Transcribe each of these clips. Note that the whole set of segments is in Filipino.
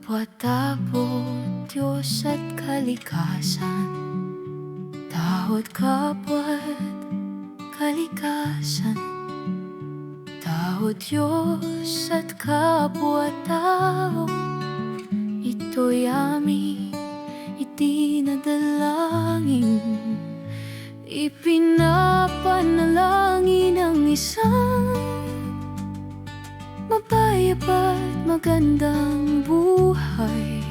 Kapwa-tao, Diyos at kalikasan. Tao't kapwa't kalikasan. Tao, Diyos at kapwa-tao Ito'y aming itinadalangin magandang buhay.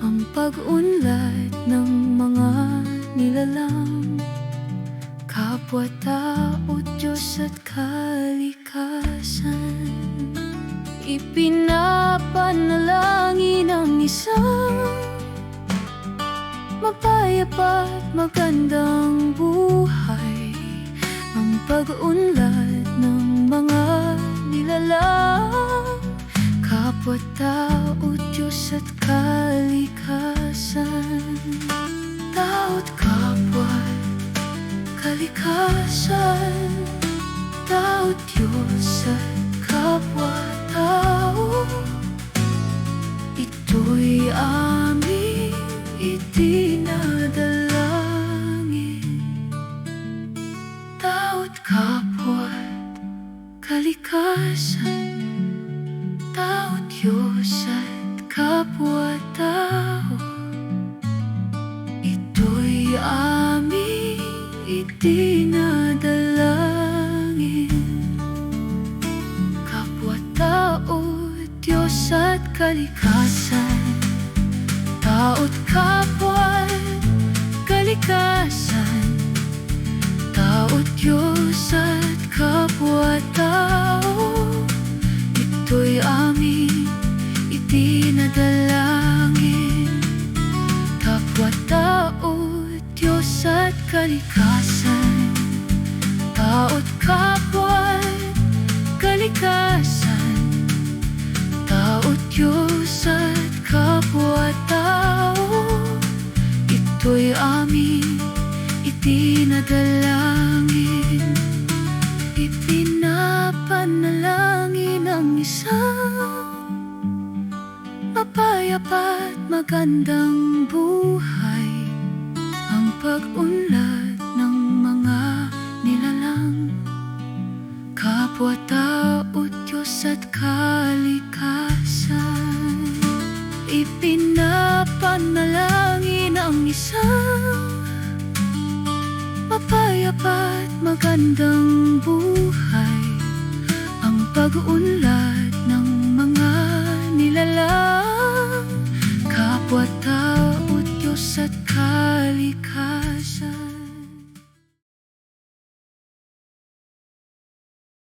Ang pag-unlad ng mga nilalang Kapwa-tao, Diyos at kalikasan. Ipinapanalangin ang isang Mapayapa't magandang Kapwa-tao, Diyos at kalikasan. Tao't kapwa, kalikasan. Tao't Diyos at kapwa-tao Ito'y aming itinadalangin Tao't kapwa, kalikasan itinadalangin Kapwa-tao, Diyos at kalikasan. Tao't kapwa, kalikasan. Tao't Diyos at Ito'y aming itinadalangin. Ipinapanalangin ang isang Mapayapa't magandang buhay. Ang pag-unlad ng mga nilalang Kapwa-tao, Diyos at kalikasan. Ipinapanalangin ang isang Mapayapa't magandang buhay. Ang pag-unlad